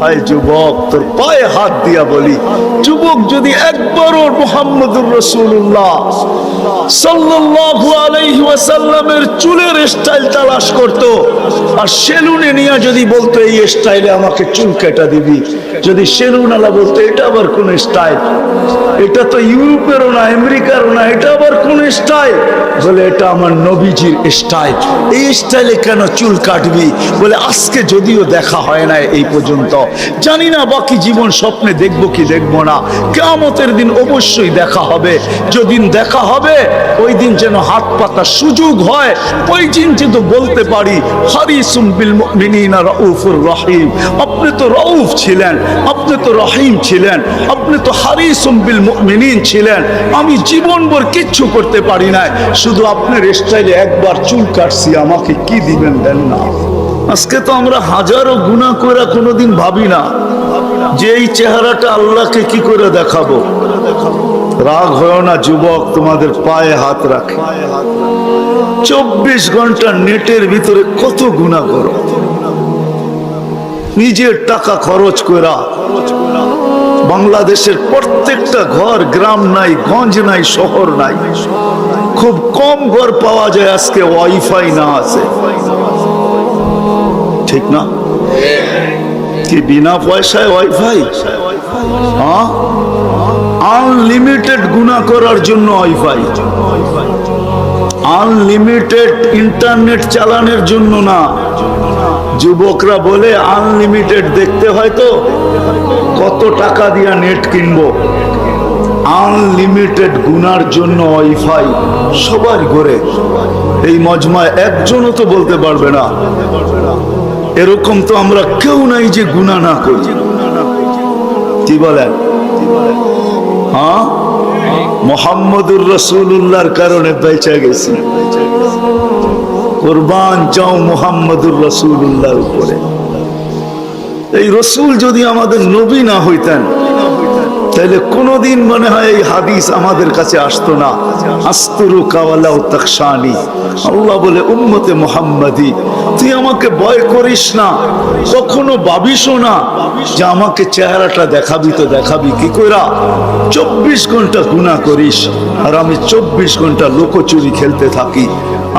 হায় যুবক, তোর পায়ে হাত দিয়া বলি, যুবক যদি একবারও মোহাম্মদুর রসুল্লাহ চুলের আর সেলুনে নিয়ে যদি বলতো, এই স্টাইলে আমাকে চুল কেটা দিবি। যদি আলা বলতো, এটা আবার কোন স্টাইল? এটা তো ইউরোপেরও না, আমেরিকারও না, এটা আবার কোন স্টাইল? বলে, এটা আমার নবীজির স্টাইল। এই স্টাইলে কেন চুল কাটবি? বলে, আজকে যদিও দেখা হয় না এই পর্যন্ত। জানি না বাকি জীবন স্বপ্নে দেখব কি দেখব না। কেমতের দিন অবশ্যই দেখা হবে। যেদিন দেখা হবে, ওই দিন যেন হাত পাতার সুযোগ হয়। ওই দিন যেন বলতে পারি, হারিসুম বিল মুমিনিনা রাউফুর রহিম। আপনি তো রউফ ছিলেন। আপনি তো রহিম ছিলেন, আপনি তো হারিসুম বিল মুমিনিন ছিলেন। আমি জীবনভর কিচ্ছু করতে পারি না শুধু আপনার স্টাইলে একবার চুল কাটছি, আমাকে কি দিবেন দেন না। আজকে তো আমরা হাজারো গুণা করে কোনোদিন ভাবি না, যে এই চেহারাটা আল্লাহকে কি করে দেখাবো? রাগ হয় না, যুবক, তোমাদের পায়ে হাত রাখে। চব্বিশ ঘণ্টা নেটের ভিতরে কত গুণা করো? নিজের টাকা খরচ করা বাংলাদেশের প্রত্যেকটা ঘর, গ্রাম নাই, গঞ্জ নাই, শহর নাই। খুব কম ঘর পাওয়া যায় আজকে, ওয়াইফাই না আছে। ঠিক না? কি বিনা পয়সায় ওয়াইফাই? আনলিমিটেড গুণা করার জন্য ওয়াইফাই। আনলিমিটেড ইন্টারনেট চালানোর জন্য না। যুবকরা বলে, আনলিমিটেড দেখতে হয় তো কত টাকা দিয়া নেট কিনবো। আনলিমিটেড গুনার জন্য ওয়াইফাই সবার ঘরে। এই মজমায় একজনও তো বলতে পারবে না। এরকম তো আমরা কেউ নাই যে গুণা না করি। কি বলেন? হ্যাঁ? মোহাম্মদুর রসুল্লাহর কারণে বেঁচে গেছি। কোরবান চাও মোহাম্মদুর রসুল্লাহর উপরে। এই রসুল যদি আমাদের নবী না হইতেন তাহলে কোনোদিন মনে হয় এই হাদিস আমাদের কাছে আসতো না। আস্তরু কাওয়ালাও তাকশানি আল্লাহ বলে, উম্মতে মোহাম্মদি, তুই আমাকে ভয় করিস না, কখনো ভাবিসও না যে আমাকে চেহারাটা দেখাবি তো দেখাবি কি কইরা। চব্বিশ ঘণ্টা গুণা করিস, আর আমি চব্বিশ ঘণ্টা লোকচুরি খেলতে থাকি।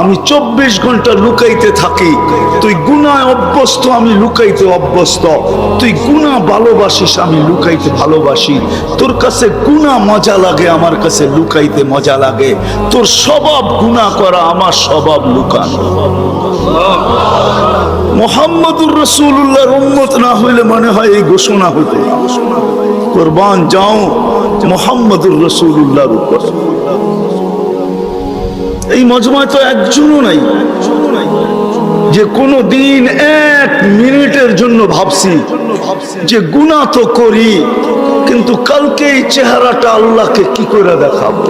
আমি চব্বিশ ঘণ্টা লুকাইতে থাকি। তুই গুণায় অভ্যস্ত, আমি লুকাইতে অভ্যস্ত। তুই গুণা ভালোবাসিস, আমি লুকাইতে ভালোবাসি। তোর কাছে গুণা মজা লাগে, আমার কাছে লুকাইতে মজা লাগে। তোর স্বভাব গুণা করা, আমার স্বভাব লুকানো। মোহাম্মদুর রসুল্লাহর উম্মত না হইলে মনে হয় এই ঘোষণা হইতে। কোরবান যাও মোহাম্মদুর রসুল্লাহর উপর। এই মজমায় তো একজনও নাই। যে কোনো দিন এক মিনিটের জন্য ভাবছি যে গুণা তো করি কিন্তু কালকে এই চেহারাটা আল্লাহকে কি করে দেখাবো?